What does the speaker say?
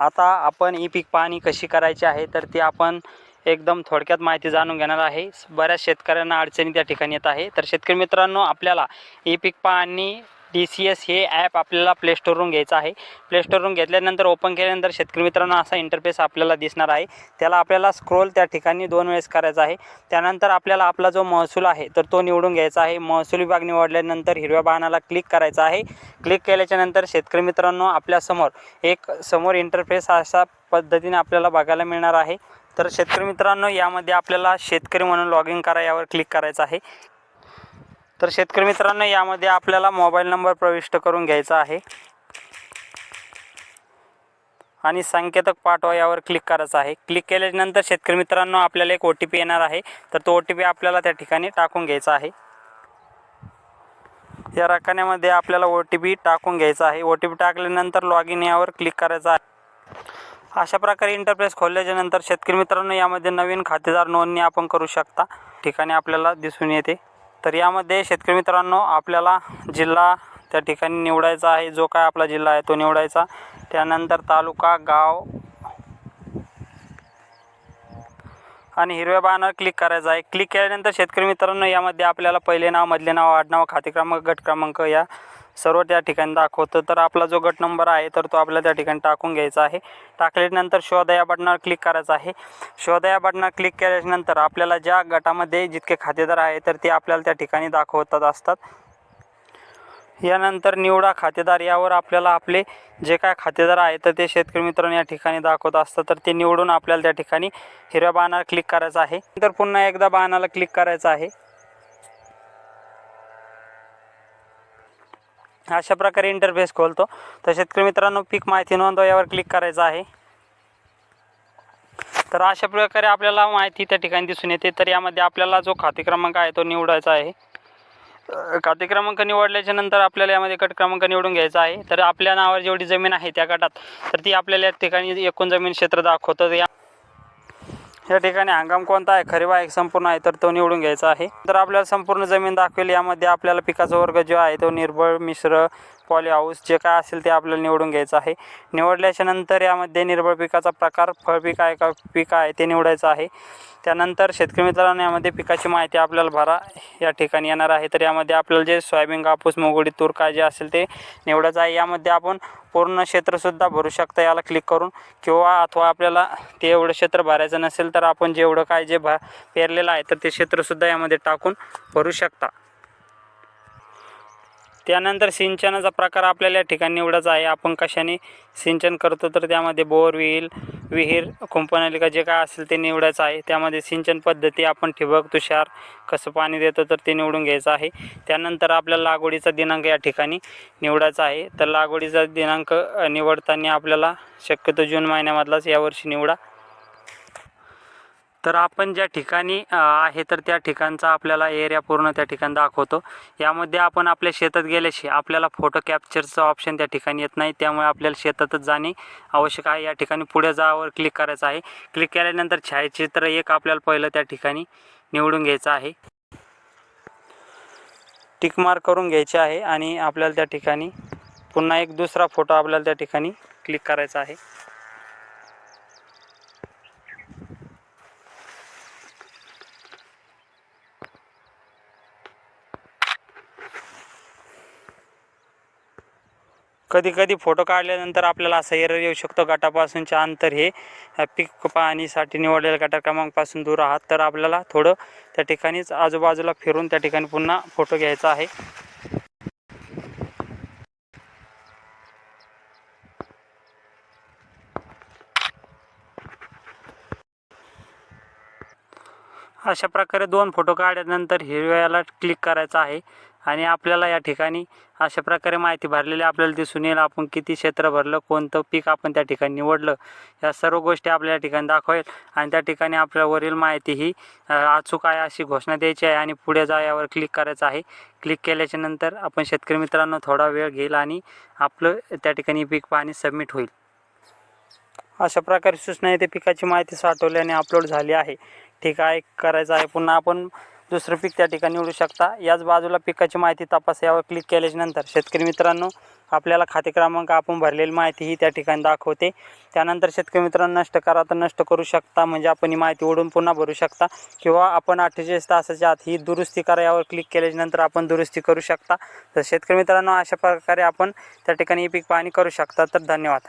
आता आपण ई पीक पाहणी कशी करायची आहे तर ती आपण एकदम थोडक्यात माहिती जाणून घेणार आहे. बऱ्याच शेतकऱ्यांना अडचणी त्या ठिकाणी येत आहे. तर शेतकरी मित्रांनो आपल्याला ई पीक पाहणी डी सी एस हे ॲप आपल्याला प्ले स्टोरवरून घ्यायचं आहे. प्ले स्टोरवरून घेतल्यानंतर ओपन केल्यानंतर शेतकरी मित्रांनो असा इंटरफेस आपल्याला दिसणार आहे. त्याला आपल्याला स्क्रोल त्या ठिकाणी दोन वेळेस करायचा आहे. त्यानंतर आपल्याला आपला जो महसूल आहे तर तो निवडून घ्यायचा आहे. महसूल विभाग निवडल्यानंतर हिरव्या बाणाला क्लिक करायचा आहे. क्लिक केल्याच्यानंतर शेतकरी मित्रांनो आपल्यासमोर एक समोर इंटरफेस अशा पद्धतीने आपल्याला बघायला मिळणार आहे. तर शेतकरी मित्रांनो यामध्ये आपल्याला शेतकरी म्हणून लॉग इन करा यावर क्लिक करायचं आहे. तर शेतकरी मित्रांनो यामध्ये आपल्याला मोबाईल नंबर प्रविष्ट करून घ्यायचा आहे. आणि संकेतक पाठवा यावर क्लिक करायचं आहे. क्लिक केल्यानंतर शेतकरी मित्रांनो आपल्याला एक ओ टी पी येणार आहे. तर तो ओ टी पी आपल्याला त्या ठिकाणी टाकून घ्यायचा आहे. या रकान्यामध्ये आपल्याला ओ टी पी टाकून घ्यायचा आहे. ओ टी पी टाकल्यानंतर लॉग इन यावर क्लिक करायचं आहे. अशा प्रकारे इंटरफेस खोलल्याच्यानंतर शेतकरी मित्रांनो यामध्ये नवीन खातेदार नोंदणी आपण करू शकता. ठिकाणी आपल्याला दिसून येते. तर यामध्ये शेतकरी मित्रांनो आपल्याला जिल्हा त्या ठिकाणी निवडायचा आहे. जो काय आपला जिल्हा आहे तो निवडायचा. त्यानंतर तालुका गाव आणि हिरव्या बाणावर क्लिक करायचं आहे. क्लिक केल्यानंतर शेतकरी मित्रांनो यामध्ये आपल्याला पहिले नाव मधले नाव आडनाव खाते क्रमांक गट क्रमांक या सर्व त्या ठिकाणी दाखवतं. तर आपला जो गट नंबर आहे तर तो आपल्याला त्या ठिकाणी टाकून घ्यायचा आहे. टाकल्यानंतर शोधा या बटनावर क्लिक करायचं आहे. शोधा या बटनावर क्लिक केल्यानंतर आपल्याला ज्या गटामध्ये जितके खातेदार आहे तर ते आपल्याला त्या ठिकाणी दाखवतात असतात. यानंतर निवडा खातेदार. यावर आपल्याला आपले जे काय खातेदार आहे तर ते शेतकरी मित्रांनो या ठिकाणी दाखवत असतात. तर ते निवडून आपल्याला त्या ठिकाणी हिरव्या बाणाला क्लिक करायचं आहे. नंतर पुन्हा एकदा बाणाला क्लिक करायचं आहे. अशा प्रकारे इंटरफेस खोलतो. तर शेतकरी मित्रांनो पीक माहिती नोंदव यावर क्लिक करायचं आहे. तर अशा प्रकारे आपल्याला माहिती त्या ठिकाणी दिसून येते. तर यामध्ये आपल्याला जो खाते क्रमांक आहे तो निवडायचा आहे. खाते क्रमांक निवडल्याच्या नंतर आपल्याला यामध्ये गट क्रमांक निवडून घ्यायचा आहे. तर आपल्या नावावर जेवढी जमीन आहे त्या गटात तर ती आपल्याला या ठिकाणी एकूण जमीन क्षेत्र दाखवतं. या या ठिकाणी हंगाम कोणता आहे? खरीप आहे संपूर्ण आहे तर तो निवडून घ्यायचा आहे. तर आपल्याला संपूर्ण जमीन दाखवेल. यामध्ये आपल्याला पिकाचा वर्ग जो आहे तो निर्बळ मिश्र पॉली हाऊस जे काय असेल ते आपल्याला निवडून घ्यायचं आहे. निवडल्याच्या नंतर यामध्ये निर्बळ पिकाचा प्रकार फळपीक आहे का पीक आहे ते निवडायचं आहे. त्यानंतर शेतकरी मित्रांनो यामध्ये पिकाची माहिती आपल्याला भरा. या ठिकाणी येणार आहे. तर यामध्ये आपल्याला जे सोयाबीन कापूस मोगडी तूर काय जे असेल ते निवडायचं आहे. यामध्ये आपण पूर्ण क्षेत्रसुद्धा भरू शकता याला क्लिक करून. किंवा अथवा आपल्याला ते एवढं क्षेत्र भरायचं नसेल तर आपण जेवढं काय जे भा पेरलेलं आहे तर ते क्षेत्रसुद्धा यामध्ये टाकून भरू शकता. त्यानंतर सिंचनाचा प्रकार आपल्याला या ठिकाणी निवडायचा आहे. आपण कशाने सिंचन करतो तर त्यामध्ये बोर विहीर विहीर कुंपनलिका जे काय असेल ते निवडायचं आहे. त्यामध्ये सिंचन पद्धती आपण ठिबक तुषार कसं पाणी देतो तर ते निवडून घ्यायचं आहे. त्यानंतर आपल्याला लागवडीचा दिनांक या ठिकाणी निवडायचा आहे. तर लागवडीचा दिनांक निवडताना आपल्याला शक्यतो जून महिन्यामधलाच यावर्षी निवडा. तर आपण ज्या ठिकाणी आहे तर त्या ठिकाणचा आपल्याला एरिया पूर्ण त्या ठिकाणी दाखवतो. यामध्ये आपण आपल्या शेतात गेल्याशी आपल्याला फोटो कॅप्चरचं ऑप्शन त्या ठिकाणी येत नाही. त्यामुळे आपल्याला शेतातच जाणे आवश्यक आहे. या ठिकाणी पुढे जावर क्लिक करायचं आहे. क्लिक केल्यानंतर छायाचित्र एक आपल्याला पहिलं त्या ठिकाणी निवडून घ्यायचं आहे. टिक मार्क करून घ्यायचे आहे आणि आपल्याला त्या ठिकाणी पुन्हा एक दुसरा फोटो आपल्याला त्या ठिकाणी क्लिक करायचा आहे. कधी कधी फोटो काढल्यानंतर आपल्याला असा एरर येऊ शकतो. गटापासूनचे अंतर हे पीक पाहणीसाठी निवडलेल्या गटा क्रमांकपासून दूर आहात. तर आपल्याला थोडं त्या ठिकाणीच आजूबाजूला फिरून त्या ठिकाणी पुन्हा फोटो घ्यायचा आहे. अशा प्रकारे दोन फोटो काढल्यानंतर हिरव्याला क्लिक करायचं आहे. आणि आपल्याला या ठिकाणी अशा प्रकारे माहिती भरलेली आपल्याला दिसून येईल. आपण किती क्षेत्र भरलं कोणतं पीक आपण त्या ठिकाणी निवडलं या सर्व गोष्टी आपल्या या ठिकाणी दाखवेल. आणि त्या ठिकाणी आपल्या वरील माहिती ही अचूक आहे अशी घोषणा द्यायची आहे आणि पुढे जा यावर क्लिक करायचं आहे. क्लिक केल्याच्यानंतर आपण शेतकरी मित्रांनो थोडा वेळ घेईल आणि आपलं त्या ठिकाणी पीक पाणी सबमिट होईल. अशा प्रकारे सूचना येते पिकाची माहिती साठवली आणि अपलोड झाली आहे. ठीक आहे करायचं आहे. पुन्हा आपण दुसरं पीक त्या ठिकाणी निवडू शकता. याच बाजूला पिकाची माहिती तपासा यावर क्लिक केल्यानंतर शेतकरी मित्रांनो आपल्याला खाते क्रमांक आपण भरलेली माहिती ही त्या ठिकाणी दाखवते. त्यानंतर शेतकरी मित्रांनो नष्ट करा तर नष्ट करू शकता. म्हणजे आपण ही माहिती ओढून पुन्हा भरू शकता. किंवा आपण अठ्ठेचाळीस तासाच्या आत ही दुरुस्ती करा यावर क्लिक केल्याच्यानंतर आपण दुरुस्ती करू शकता. तर शेतकरी मित्रांनो अशा प्रकारे आपण त्या ठिकाणी ही पीक पाहणी करू शकता. तर धन्यवाद.